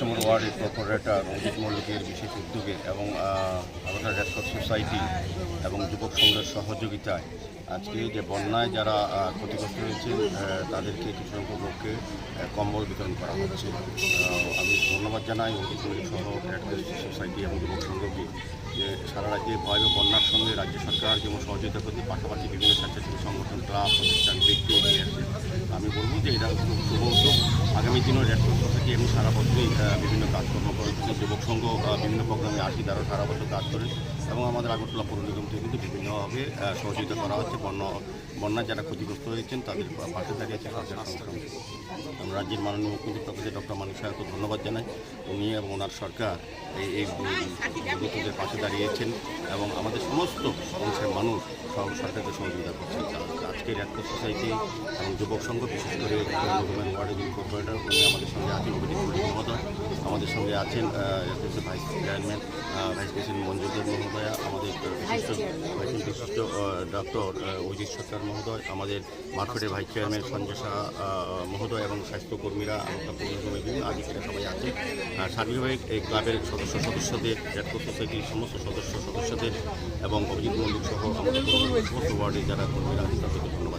নম্বর ওয়ার্ডের কর্পোরেটর অজিত মল্লিকের বিশেষ উদ্যোগে এবং আমাদের রেড সোসাইটি এবং যুবক সংঘের সহযোগিতায় আজকে যে বন্যায় যারা ক্ষতিগ্রস্ত হয়েছে তাদেরকে কিছু সংখ্যক লোককে কম্বল বিতরণ করা হচ্ছে। আমি ধন্যবাদ জানাই অজিত মল্লিক সহ সোসাইটি এবং যুবক সংঘকে যে সারা রাজ্যে ভয়াবহ বন্যার সঙ্গে রাজ্য সরকার যেমন সহযোগিতা করতে পাশাপাশি বিভিন্ন স্বেচ্ছাসেবী সংগঠন, ক্লাব, প্রতিষ্ঠান, ব্যক্তি এগিয়ে আসছে। আমি বলব যে এটা শুভ আগামী দিনেও রেড ক্রস সোসাইটি এমনি সারা বছরই বিভিন্ন কাজকর্ম করে। যুবক সংঘ বিভিন্ন প্রোগ্রামে আসি তারা সারা বছর কাজ করে এবং আমাদের আগরতলা পৌর নিগম থেকে কিন্তু বিভিন্নভাবে সহযোগিতা করা হচ্ছে। বন্যা, বন্যায় যারা ক্ষতিগ্রস্ত হয়েছেন, তাদের পাশে দাঁড়িয়েছে আমরা রাজ্যের মাননীয় মুখ্যমন্ত্রী প্রফেসর ডক্টর মানিক সাহাকে ধন্যবাদ জানাই। উনি এবং ওনার সরকার এই এই পাশে দাঁড়িয়েছেন এবং আমাদের সমস্ত অংশের মানুষ সব সরকারকে সহযোগিতা করছেন। রেড ক্রস সোসাইটি এবং যুবক সংঘ বিশেষ করে গভর্নমেন্ট ওয়ার্ডের যিনি কর্পোরেটর উনি আমাদের সঙ্গে আছেন অভিজিৎ মল্লিক মহোদয় আমাদের সঙ্গে আছেন vice chairman vice president Manjurdeb মহোদয়া আমাদের বিশিষ্ট বিশিষ্ট ডক্টর অজিত সরকার মহোদয় আমাদের মার্কেটের ভাইস চেয়ারম্যান সঞ্জয় শাহ মহোদয় এবং স্বাস্থ্যকর্মীরা আধিকারিকরা সবাই আছে আর সার্বিকভাবে এই ক্লাবের সদস্য সদস্যদের সোসাইটির সমস্ত সদস্য সদস্যদের এবং অভিজিৎ মল্লিক সহ আমাদের সমস্ত ওয়ার্ডে যারা কর্মীরা আছেন তাদেরকে ধন্যবাদ।